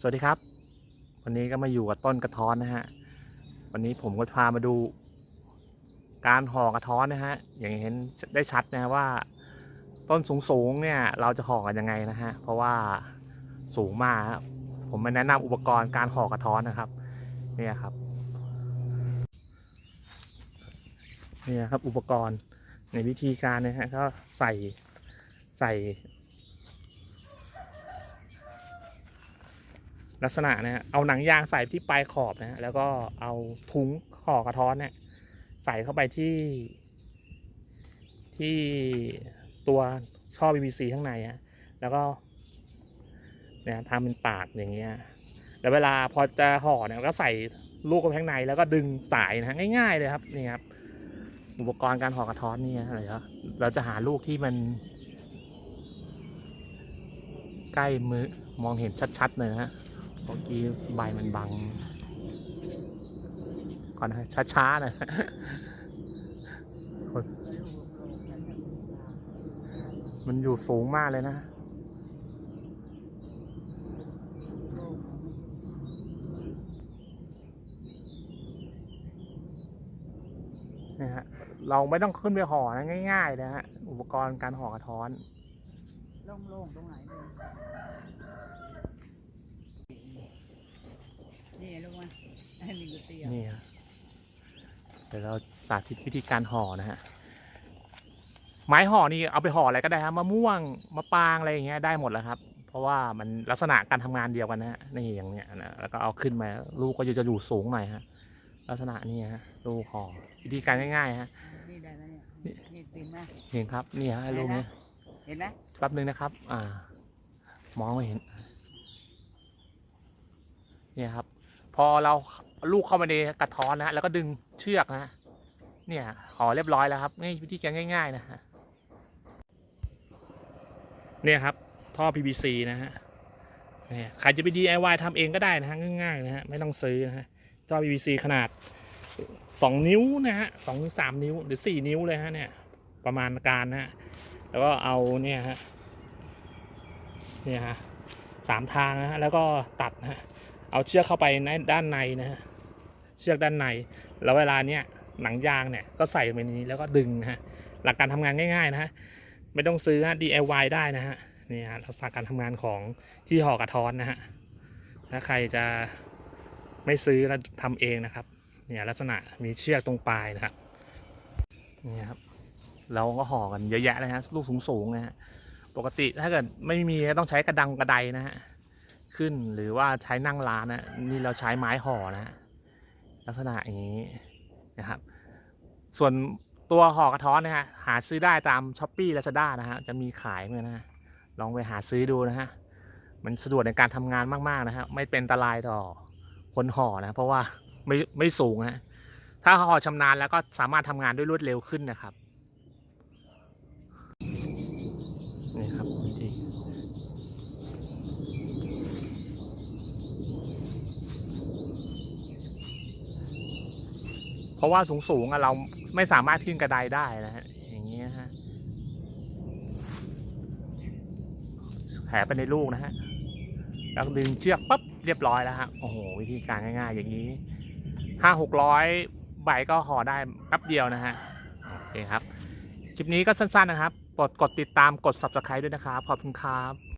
สวัสดีครับ วันนี้ก็มาอยู่กับต้นกระท้อนนะฮะ วันนี้ผมก็พามาดู การห่อกระท้อนนะฮะ อย่างเห็นได้ชัดนะฮะว่า ต้นสูงๆเนี่ย เราจะห่อกันยังไงนะฮะ เพราะว่าสูงมากผมมาแนะนำอุปกรณ์การห่อกระท้อนนะครับเนี่ยครับเนี่ยครับอุปกรณ์ในวิธีการนะฮะก็ใส่ใส่ ลักษณะนะเอาหนังยางใส่ที่ปลายขอบนะแล้วก็เอาถุงห่อกระท้อนเนี่ยใส่เข้าไปที่ ที่ตัวช่อ PVC ข้างในฮะแล้วก็เนี่ยทำเป็นปากอย่างเงี้ยแล้วเวลาพอจะห่อเนี่ยก็ใส่ลูกเข้าไปข้างในแล้วก็ดึงสายนะง่าย ๆ เลยครับนี่ครับอุปกรณ์การห่อกระท้อนนี่อะไรครับเราจะหาลูกที่มัน ใกล้มือมองเห็นชัดๆเลยนะฮะ มื่อกี้ใบมันบัง ก่อนนะช้าๆนะมันอยู่สูงมากเลยนะเนี่ฮะเราไม่ต้องขึ้นไปห่อนะง่ายๆนะฮะ อุปกรณ์การห่อกระท้อนโล่งๆตรงไหนเลยนี่ลูกมาอั นนี้ก็เตียวนี่ฮะเดี๋ยวเราสาธิตวิธีการห่อนะฮะ ไม้ห่อนี่เอาไปห่ออะไรก็ได้ครับมะม่วงมะปรางอะไรอย่างเงี้ยได้หมดแล้วครับ เพราะว่ามันลักษณะการทำงานเดียวกันนะฮะนี่อย่างเนี้ยนะแล้วก็เอาขึ้นมาลูกก็จะอยู่สูงหน่อยฮะ ลักษณะนี้ฮะลูกห่อวิธีการง่ายๆฮะนี่ได้ไหมเนี่ยนี่นี่ตีนไหมเห็นครับนี่ฮะลูกนี้เห็นไหมแป๊บนึงนะครับ อ่า มองไม่เห็น เนี่ยครับ พอเรา ลูกเข้ามาในกระท้อนนะฮะแล้วก็ดึงเชือกนะฮะเนี่ยห่อเรียบร้อยแล้วครับนี่วิธีการง่าย ๆ นะฮะเนี่ยครับ ท่อ PVC นะฮะเนี่ยใครจะไป DIY ทำเองก็ได้นะฮะง่ายๆนะฮะไม่ต้องซื้อนะฮะท่อ PVC ขนาด 2 นิ้วนะฮะสองถึงสามนิ้วหรือ 4 นิ้วเลยฮะเนี่ยประมาณการนะฮะแล้วก็เอาเนี่ยฮะเนี่ยฮะสามทางนะฮะแล้วก็ตัดนะฮะ เอาเชือกเข้าไปในด้านในนะฮะเชือกด้านใน แล้วเวลาเนี้ยหนังยางเนี่ยก็ใส่ไปในนี้แล้วก็ดึงนะฮะหลักการทำงานง่ายๆนะฮะไม่ต้องซื้อฮะ DIY ได้นะฮะนี่ฮะลักษณะการทำงานของที่ห่อกระท้อนนะฮะถ้าใครจะไม่ซื้อแล้วทำเองนะครับเนี่ยลักษณะมีเชือกตรงปลายนะครับนี่ครับเราก็ห่อกันเยอะแยะเลยฮะลูกสูงๆนะฮะปกติถ้าเกิดไม่มีต้องใช้กระดังกระไดนะฮะ ขึ้นหรือว่าใช้นั่งร้านนะนี่เราใช้ไม้ห่อนะลักษณะอย่างนี้นะครับ ส่วนตัวห่อกระท้อนนะฮะหาซื้อได้ตามช้อปปี้ลาซาด้านะฮะจะมีขายเหมือนกันนะฮะลองไปหาซื้อดูนะฮะมันสะดวกในการทำงานมากๆนะฮะไม่เป็นอันตรายต่อคนห่อนะเพราะว่าไม่ไม่สูงฮะถ้าห่อชำนาญแล้วก็สามารถทำงานด้วยรวดเร็วขึ้นนะครับ นี่ครับวิธี เพราะว่าสูงสูงๆอะเราไม่สามารถขึ้นกระไดได้นะฮะอย่างเงี้ยฮะแผลไปในลูกนะฮะแล้วดึงเชือกปั๊บเรียบร้อยแล้วฮะโอ้โหวิธีการง่าย ๆ อย่างนี้ห้าหกร้อยใบก็ห่อได้แป๊บเดียวนะฮะโอเคครับคลิปนี้ก็สั้นๆนะครับกดกดติดตามกด subscribe ด้วยนะครับ ขอบคุณครับ